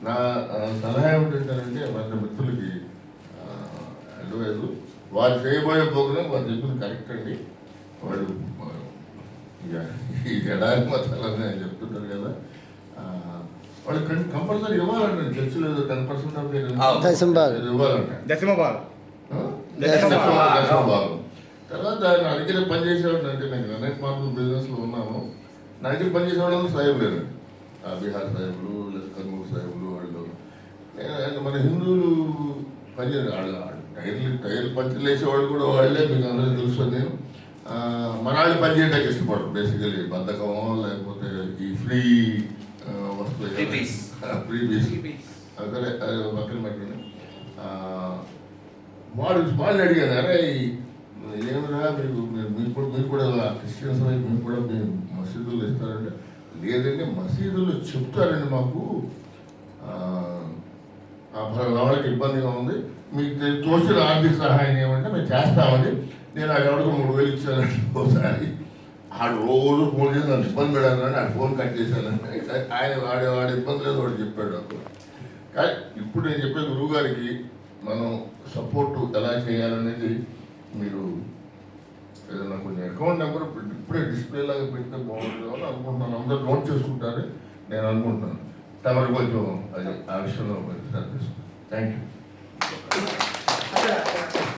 నా సలహా ఏమిటంటారంటే మన మిత్రులకి అడ్వైజ్ వారు చేయబోయే ప్రోగ్రాం వారు చెప్పింది కరెక్ట్ అండి. వాళ్ళు ఈ ఎడారి మతాలని ఆయన చెప్తుంటారు కదా. వాళ్ళు కంపల్సరీ ఇవ్వాలండి. చర్చిలో టెన్ పర్సెంట్ ఆఫ్ భాగం తర్వాత ఆయన అడిగిన పని చేసేవాడు అంటే నేను గణేష్ మార్పులు బిజినెస్లో ఉన్నాను నా దగ్గర పని చేసేవాళ్ళు సాహెబ్ లేరు ఆ బీహార్ సాహెబులు కర్నూలు సాహెబులు వాళ్ళు. నేను మన హిందువులు పని వాళ్ళ టైర్లు టైర్ పంచులు వేసేవాళ్ళు కూడా వాళ్ళే మీకు అందరికీ తెలుసు నేను. మన వాళ్ళు పని చేయడానికి ఇష్టపడరు. బేసికలీ బద్ధకమో లేకపోతే ఈ ఫ్రీ వస్తువులు Freebies. ఫ్రీ బీస్ అదే అది పక్కన పెట్టండి. వాడు వాళ్ళు అడిగారు అరే ఏమిరా మీకు మీరు- మీకు కూడా మీకు కూడా క్రిస్టియన్స్ మీకు కూడా మీరు మసీదులు ఇస్తారంటే లేదండి మసీదులు చెప్తారండి మాకు. వాళ్ళకి ఇబ్బందిగా ఉంది. మీకు తె- తోచిన ఆర్థిక సహాయం ఏమంటే మేము చేస్తామని నేను ఆ ఎవరికి మూడు వేలు ఇచ్చానండి ఒకసారి. ఆడు రోజు ఫోన్ చేసి నన్ను ఇబ్బంది పెడాలని ఆ ఫోన్ కట్ చేశానండి. ఆయన వాడే వాడి ఇబ్బంది లేదు వాడు చెప్పాడు నాకు. కానీ ఇప్పుడు నేను చెప్పే గురువుగారికి మనం సపోర్ట్ ఎలా చేయాలనేది మీరు ఏదైనా కొంచెం అకౌంట్ నెంబర్ ఇప్పుడే డిస్ప్లే లాగా పెడితే బాగుంటుంది అని అనుకుంటున్నాను. అందరూ నోట్ చేసుకుంటారు. నేను అనుకుంటున్నాను. తమరు కొంచెం అది ఆ విషయంలో థ్యాంక్ యూ